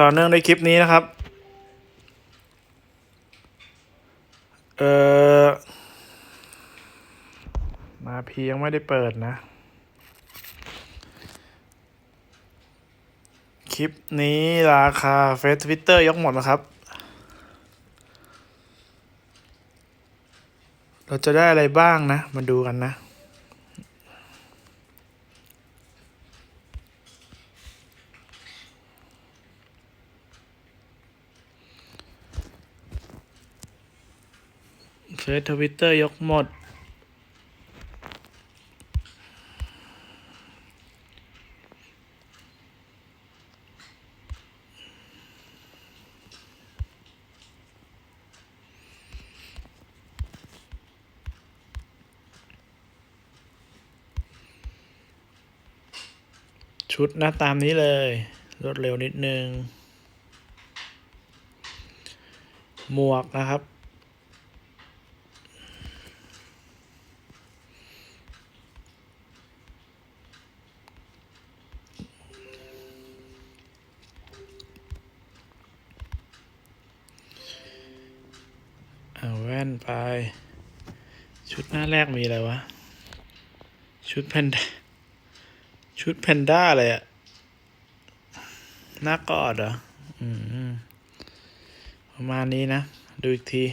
ต่อเนื่องในคลิปนี้นะครับ เออมาพียังไม่ได้เปิดนะ คลิปนี้ราคาเฟซทวิตเตอร์ยกหมดนะครับ เราจะได้อะไรบ้างนะ มาดูกันนะ ฟซทวิตเตอร์ยกหมด ชุดนะตามนี้เลย รวดเร็วนิดนึง หมวกนะครับ นไป ชุดหน้าแรกมีอะไรวะ ชุดแพนด้าชุดแพนด้าเลยอะหน้ากอดเหรออืมประมาณนี้นะ ดูอีกที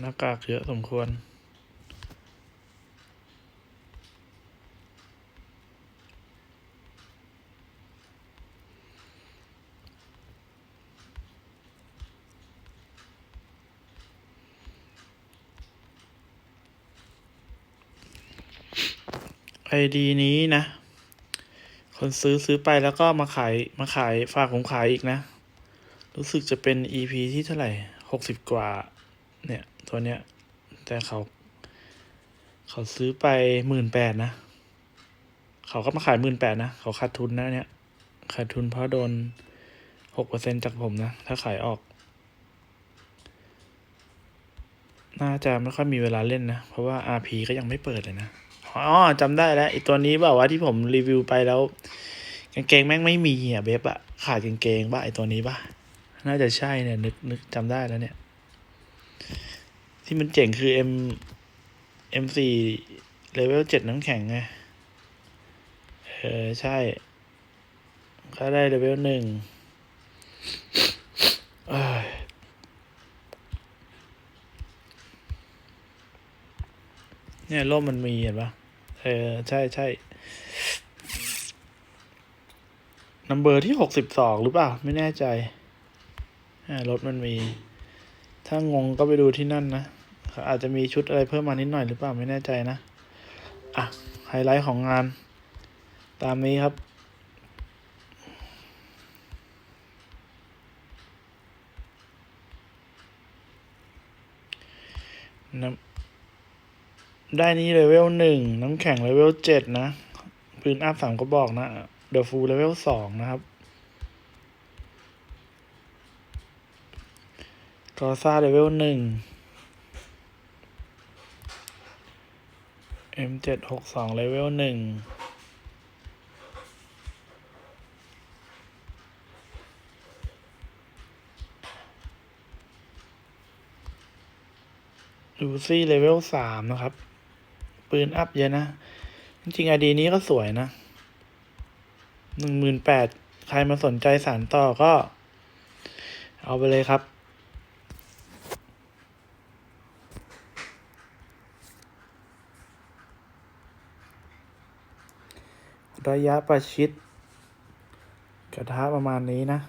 หน้ากากเยอะสมควร ไอดีนี้นะ คนซื้อซื้อไปแล้วก็มาขายมาขายฝากผมขายอีกนะ รู้สึกจะเป็น EP ที่เท่าไหร่หกสิบกว่า เนี่ย ตัวเนี้ย แต่เขา เขาซื้อไปหมื่นแปดนะ เขาก็มาขายหมื่นแปดนะ เขาขาดทุนนะเนี่ย ขาดทุนเพราะโดนหกเปอร์เซ็นจากผมนะ ถ้าขายออก น่าจะไม่ค่อยมีเวลาเล่นนะ เพราะว่า RP ก็ยังไม่เปิดเลยนะ อ๋อจำได้แล้วไอตัวนี้แบบว่าที่ผมรีวิวไปแล้วกางเกงแม่งไม่มีอะเบฟอะขาดกางเกงป่ะไอตัวนี้ป่ะ น่าจะใช่เนี่ย นึกนึกจำได้แล้วเนี่ย ที่มันเจ๋งคือ M M สี่เลเวลเจ็ดน้ำแข็งไง เออ ใช่ก็ได้เลเวลหนึ่งเอ้ยเนี่ยร่มมันมีเห็นปะ เออ ใช่ใช่นัมเบอร์ที่หกสิบสองหรือเปล่า ไม่แน่ใจรถมันมี ถ้างงก็ไปดูที่นั่นนะอาจจะมีชุดอะไรเพิ่มมานิดหน่อยหรือเปล่า ไม่แน่ใจนะ อะ ไฮไลท์ของงาน ตามนี้ครับน้ำ ได้นี้เลเวลหนึ่งน้ำแข็งเลเวลเจ็ดนะปืนอัพสามก็บอกนะ เดอะฟูลเลเวลสองนะครับกอซ่าเลเวลหนึ่ง M เจ็ดหกสองเลเวลหนึ่งดูซี่เลเวลสามนะครับ ปืนอัพเยอะนะ จริงๆไอดีนี้ก็สวยนะหนึ่งหมื่นแปดใครมาสนใจสารต่อก็ เอาไปเลยครับระยะประชิด กระทะประมาณนี้นะ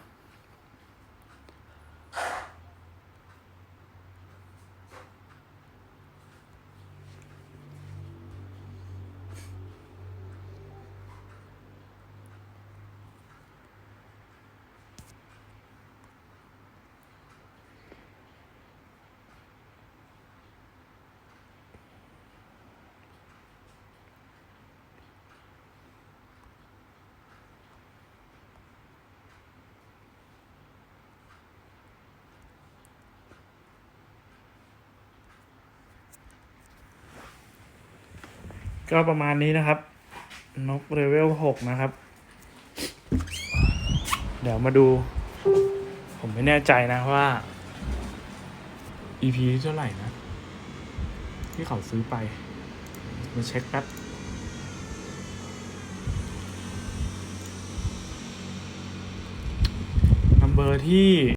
ก็ประมาณนี้นะครับ นกเลเวลหกนะครับ เดี๋ยวมาดู ผมไม่แน่ใจนะว่า EP เท่าไหร่นะ ที่เขาซื้อไป มาเช็คแป๊บนัมเบอร์ที่